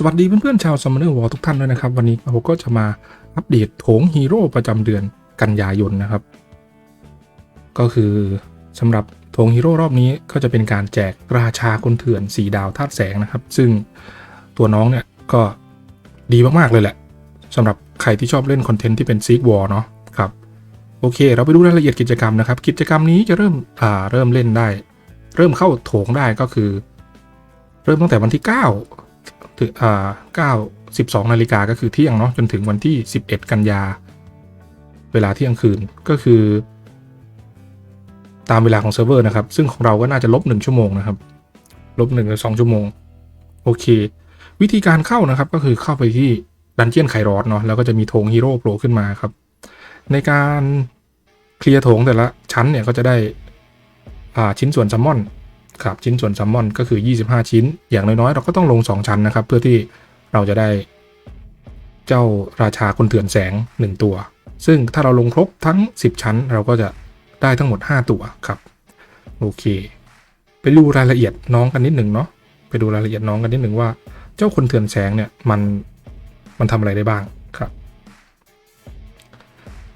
สวัสดีเพื่อนๆชาว Summoner War ทุกท่านด้วยนะครับ วันนี้ผมก็จะมาอัปเดตโถงฮีโร่ประจำเดือนกันยายนนะครับ ก็คือสำหรับโถงฮีโร่รอบนี้ก็จะเป็นการแจกราชาคนเถื่อนสีดาวธาตุแสงนะครับ ซึ่งตัวน้องเนี่ยก็ดีมากๆเลยแหละสำหรับใครที่ชอบเล่นคอนเทนต์ที่เป็นซีกวอร์เนาะครับโอเค เราไปดูรายละเอียดกิจกรรมนะครับ กิจกรรมนี้จะเริ่มอ่าเริ่มเล่นได้ เริ่มเข้าโถงได้ก็คือ เริ่มตั้งแต่วันที่ 9 ถึงอ่า9 12นาฬิกาก็คือเที่ยงเนาะจนถึงวันที่11กันยา เวลาเที่ยงคืนก็คือ ตามเวลาของเซิร์ฟเวอร์นะครับ ซึ่งของเราก็น่าจะลบ1ชั่วโมงนะครับ ลบ1หรือ2ชั่วโมง โอเค วิธีการเข้านะครับก็คือเข้าไปที่ดันเจียนไครอสเนาะแล้วก็จะมีธงฮีโร่โผล่ขึ้นมาครับ ในการเคลียร์โถงแต่ละชั้นเนี่ยก็จะได้อ่าชิ้นส่วนซัมมอน ครับชิ้นส่วนซัมมอนก็คือ 25 ชิ้น อย่างน้อยๆ เราก็ต้องลง 2 ชั้นนะครับ เพื่อที่เราจะได้เจ้าราชาคนเถื่อนแสง 1 ตัว ซึ่งถ้าเราลงครบทั้ง 10 ชั้น เราก็จะได้ทั้งหมด 5 ตัวครับโอเค ไปดูรายละเอียดน้องกันนิดหนึ่งเนาะไปดูรายละเอียดน้องกันนิดหนึ่งว่า เจ้าคนเถื่อนแสงเนี่ยมันมันทำอะไรได้บ้างครับ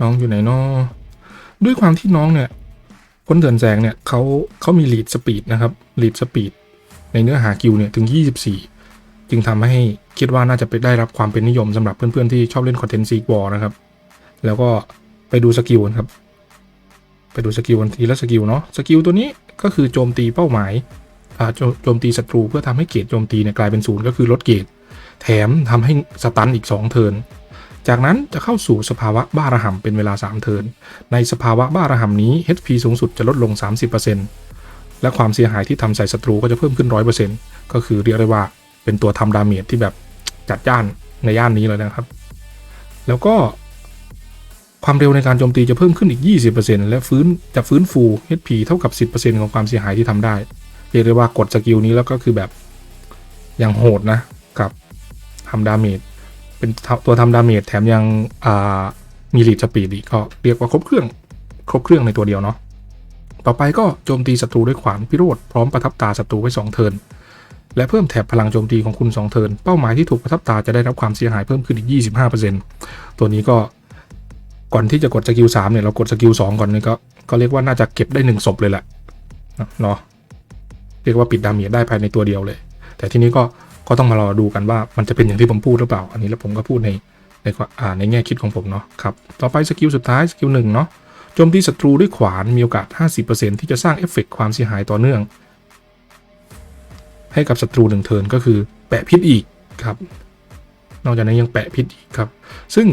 น้องอยู่ไหนเนาะด้วยความที่น้องเนี่ย คนเถื่อนแสงเนี่ยเขาเขามี lead speed นะครับ lead speed ในเนื้อหากิลเนี่ยถึง 24 จึงทำให้คิดว่าน่าจะไปได้รับความเป็นนิยมสำหรับเพื่อนๆที่ชอบเล่นคอนเทนต์ซีกวอนะครับ แล้วก็ไปดูสกิลครับ ไปดูสกิลกันทีละสกิลเนาะสกิลตัวนี้ก็คือโจมตีเป้าหมายอ่าโจมตีศัตรูเพื่อทำให้เกรดโจมตีเนี่ยกลายเป็นศูนย์ก็คือลดเกรดแถมทำให้สตันอีก 2 เทิร์น จากนั้นจะเข้าสู่สภาวะบ้าระห่ำเป็นเวลา 3 เทิร์น ในสภาวะบ้าระห่ำนี้ HP สูงสุดจะลดลง 30%และความเสียหายที่ทำใส่ศัตรูก็จะเพิ่มขึ้น 100%ก็คือเรียกได้ว่าเป็นตัวทำดาเมจที่แบบจัดจ้านในย่านนี้เลยนะครับ แล้วก็ความเร็วในการโจมตีจะเพิ่มขึ้นอีก 20%และฟื้นจะฟื้นฟู HP เท่ากับ 10%ของความเสียหายที่ทำได้ เรียกได้ว่ากดสกิลนี้แล้วก็คือแบบอย่างโหดนะกับทำดาเมจ เป็นตัวทำดาเมจแถมยังมีลีดสปีดอีกก็เรียกว่าครบเครื่องครบเครื่องในตัวเดียวเนาะต่อไปก็โจมตีศัตรูด้วยขวานพิโรธพร้อมประทับตาศัตรูไว้ 2 เทินและเพิ่มแถบพลังโจมตีของคุณ 2 เทินเป้าหมายที่ถูกประทับตาจะได้รับความเสียหายเพิ่มขึ้นอีก 25%ตัวนี้ก็ก่อนที่จะกดสกิล3เนี่ยเรากดสกิล2ก่อนนี่ก็ก็เรียกว่าน่าจะเก็บได้ 1ศพเลยแหละเนาะเรียกว่าปิดดาเมจได้ภายในตัวเดียวเลย แต่ทีนี้ก็ ก็ต้องมารอดูกันว่ามันจะเป็นอย่างที่ผมพูดหรือเปล่า อันนี้แล้วผมก็พูดในในในแง่คิดของผมเนาะครับต่อไปสกิลสุดท้ายสกิลหนึ่งเนาะโจมตีศัตรูด้วยขวานมีโอกาส 50%ที่จะสร้างเอฟเฟกต์ความเสียหายต่อเนื่อง ให้กับศัตรูหนึ่งเทิร์นก็คือแปะพิษอีกครับ นอกจากนั้นยังแปะพิษอีกครับ ซึ่ง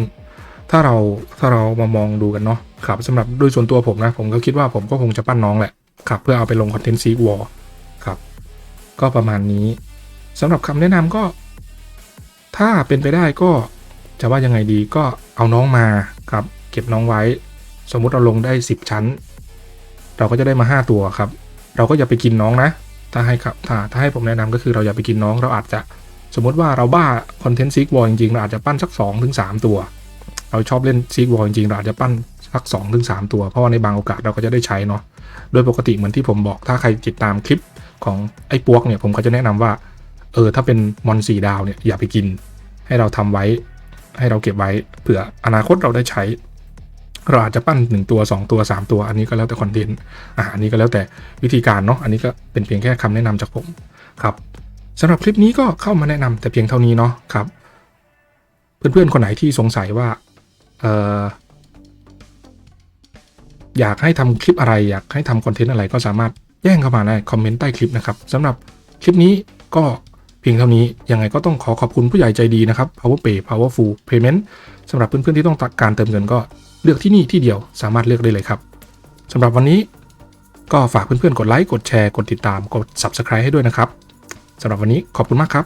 ถ้าเราถ้าเรามามองดูกันเนาะครับสำหรับโดยส่วนตัวผมนะ ผมก็คิดว่าผมก็คงจะปั้นน้องแหละครับ เพื่อเอาไปลงคอนเทนต์ซีกวอลครับ ก็ประมาณนี้ สำหรับคำแนะนำก็ ถ้าเป็นไปได้ก็จะว่ายังไงดีก็เอาน้องมาครับ เก็บน้องไว้ สมมุติเราลงได้ 10 ชั้น เราก็จะได้มา 5 ตัวครับ เราก็อย่าไปกินน้องนะ ถ้าให้ครับถ้าถ้าให้ผมแนะนำก็คือเราอย่าไปกินน้องเราอาจจะสมมติว่าเราบ้าคอนเทนต์ซีกวอลจริงๆเราอาจจะปั้นสัก2ถึง3ตัว เราชอบเล่นซีกวอลจริงๆเราอาจจะปั้นสัก2ถึง3ตัว เพราะว่าในบางโอกาสเราก็จะได้ใช้เนาะโดยปกติเหมือนที่ผมบอกถ้าใครติดตามคลิปของไอ้ปวกเนี่ยผมก็จะแนะนำว่า เออถ้าเป็นมอนสีดาวเนี่ยอย่าไปกิน ให้เราทำไว้ ให้เราเก็บไว้เผื่ออนาคตเราได้ใช้ เราอาจจะปั้น1ตัว 2 ตัว 3 ตัว อันนี้ก็แล้วแต่คอนเทนต์อ่าอันนี้ก็แล้วแต่วิธีการเนาะอันนี้ก็เป็นเพียงแค่คำแนะนำจากผมครับสำหรับคลิปนี้ก็เข้ามาแนะนำแต่เพียงเท่านี้เนาะครับ เพื่อนๆคนไหนที่สงสัยว่าเอออยากให้ทำคลิปอะไรอยากให้ทำคอนเทนต์อะไรก็สามารถแจ้งเข้ามาในคอมเมนต์ใต้คลิปนะครับสำหรับคลิปนี้ก็ เพียงเท่านี้ยังไงก็ต้องขอขอบคุณผู้ใหญ่ใจดีนะครับ PowerPay Powerful Payment สำหรับเพื่อนๆที่ต้องการเติมเงินก็เลือกที่นี่ที่เดียวสามารถเลือกได้เลยครับสำหรับวันนี้ก็ฝากเพื่อนๆกดไลค์กดแชร์กดติดตามกด Subscribe ให้ด้วยนะครับสำหรับวันนี้ขอบคุณมากครับ